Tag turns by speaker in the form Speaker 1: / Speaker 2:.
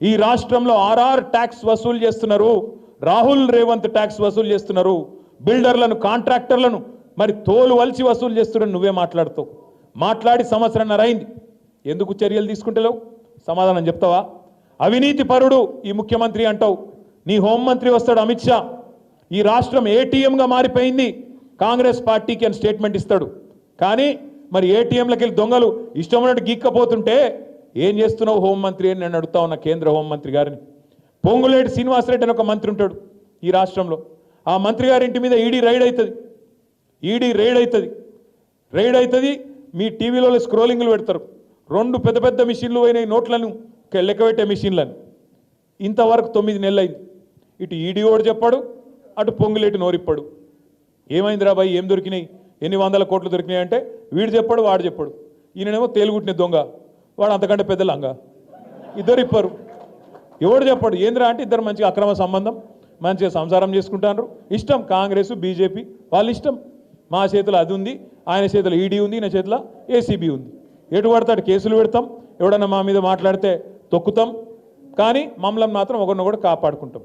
Speaker 1: ఈ రాష్ట్రంలో RR tax వసూలు చేస్తున్నారు రాహుల్ రేవంత్ ట్యాక్స్ వసూలు చేస్తున్నారు బిల్డర్లను కాంట్రాక్టర్లను మరి తోలు వలిచి వసూలు చేస్తున్నాడు నువ్వే మాట్లాడుతావు. మాట్లాడి సంవత్సరంన్నర అయింది ఎందుకు చర్యలు తీసుకుంటలేవు? సమాధానం చెప్తావా? అవినీతి పరుడు ఈ ముఖ్యమంత్రి అంటావు. నీ హోంమంత్రి వస్తాడు అమిత్ షా. ఈ రాష్ట్రం ఏటీఎంగా మారిపోయింది. కాంగ్రెస్ పార్టీకి అని స్టేట్మెంట్ ఇస్తాడు. కానీ మరి ఏటీఎంలకి వెళ్ళి దొంగలు ఇష్టమైనట్టు గీక్కపోతుంటే ఏం చేస్తున్నావు హోంమంత్రి అని నేను అడుగుతా ఉన్న కేంద్ర హోంమంత్రి గారిని. పొంగులేటి శ్రీనివాసరెడ్డి అని ఒక మంత్రి ఉంటాడు ఈ రాష్ట్రంలో. ఆ మంత్రి గారి ఇంటి మీద ఈడీ రైడ్ అవుతుంది ఈడీ రైడ్ అవుతుంది రైడ్ అవుతుంది మీ టీవీలో స్క్రోలింగ్లు పెడతారు. రెండు పెద్ద పెద్ద మిషన్లు అయినాయి నోట్లను లెక్కబెట్టే మిషన్లను. ఇంతవరకు తొమ్మిది నెలలు అయింది ఇటు ఈడీ ఓడు చెప్పాడు అటు పొంగులేటి నోరిప్పాడు. ఏమైందిరా బాయ్ ఏం దొరికినాయి? ఎన్ని వందల కోట్లు దొరికినాయి అంటే వీడు చెప్పాడు వాడు చెప్పాడు. ఈయననేమో తేలుగుట్టిన దొంగ. వాడు అంతకంటే పెద్ద లంగా. ఇద్దరు ఇప్పారు. ఎవడు చెప్పాడు ఏందిరా అంటే ఇద్దరు మంచిగా అక్రమ సంబంధం మంచిగా సంసారం చేసుకుంటారు ఇష్టం కాంగ్రెస్ బీజేపీ వాళ్ళ ఇష్టం. మా చేతిలో అది ఉంది ఆయన చేతిలో ఈడీ ఉంది ఈయన చేతిలో ఏసీబీ ఉంది. ఎటు పడతాడు కేసులు పెడతాం ఎవడన్నా మా మీద మాట్లాడితే తొక్కుతాం. కానీ మమ్మల్ని మాత్రం ఒకరినొకడు కాపాడుకుంటాం.